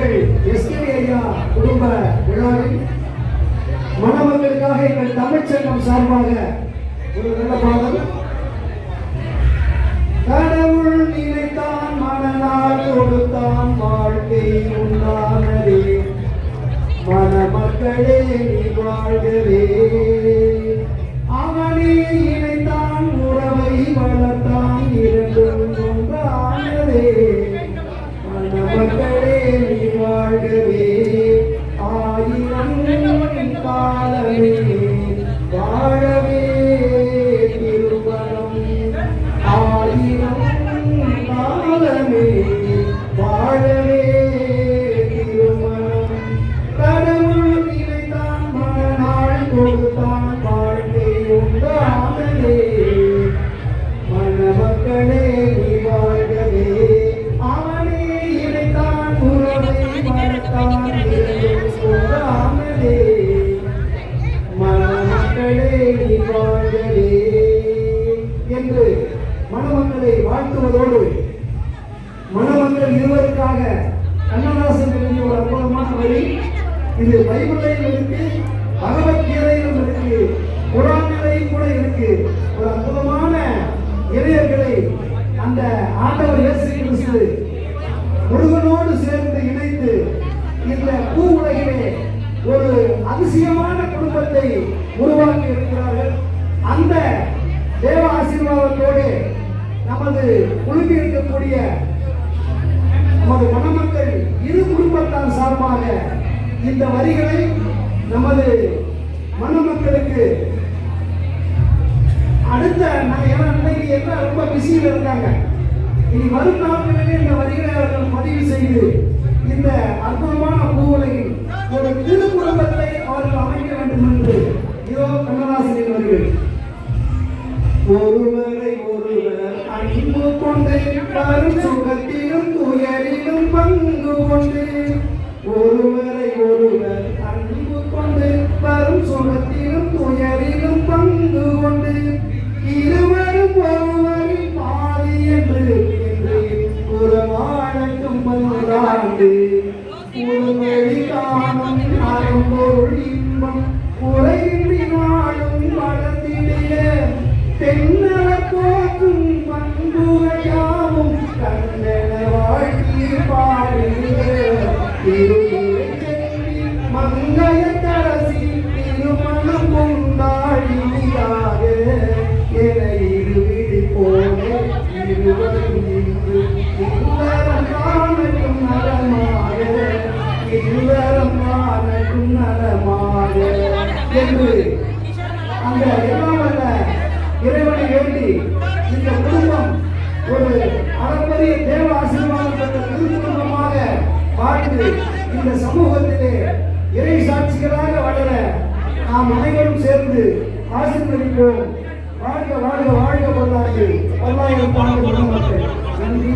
எங்கள் எஸ்கே ஐயா குடும்ப விழாவில் மணமக்களுக்காக எங்கள் தமிழ்ச்சங்கம் சார்பாக ஒரு நல்ல பாடல். கடவுள் நினைத்தான் மனநாள் கொடுத்தான் வாழ்க்கை உண்டானதே. மணமக்களே நீ வாழ்கவே. வாழவே இது பைபிளையும் இருக்கு பகவத்கீதையிலும் இருக்கு குரானிலையும் கூட இருக்கு. ஒரு அற்புதமான இளையர்களை அந்த ஆண்டவர் இயேசு கிறிஸ்து முருகனோடு சேர்ந்து இணைத்து இந்த பூ உலகிலே ஒரு அதிசயமான குடும்பத்தை உருவாக்கி இருக்கிறார்கள். அந்த தேவ ஆசீர்வாதத்தோடு நமது குழுமி இருக்கக்கூடிய நமது மணமக்கள் இரு குடும்பத்தார் சார்பாக இந்த வரிகளை நமது மணமக்களுக்கு அடுத்த நான் ஏன்னா இன்னைக்கு என்ன ரொம்ப பிஸியில் இருக்காங்க இனி வரும் நாட்களிலே இந்த வரிகளை அவர்கள் பதிவு செய்து இந்த அற்புதமான பூவுலகில் ஒரு திரு குடும்பத்தை அவர்கள் அமைக்க வேண்டும் என்று இதோ கண்ணதாசனின் வரிகள் ஒருவரை ஒருவர் அன்பு கொண்டு வரும் சுகத்திலும் துயரிலும் பங்கு கொண்டு இல்லறம் காணட்டும் என்று அந்த எல்லாம் இறைவனை வேண்டி இந்த குடும்பம் ஒரு அளப்பரிய தேவ ஆசீர்வாதம் பெற்ற திருக்குடும்பமாக வாழ்ந்து இந்த சமூகத்திலே இறை சாட்சிகளாக வளர நாம் அனைவரும் சேர்ந்து ஆசீர்வதிப்போம். வாழ்க வாழ்க வாழ்க பல்லாண்டு பல்லாயிரம் ஆண்டு நன்றி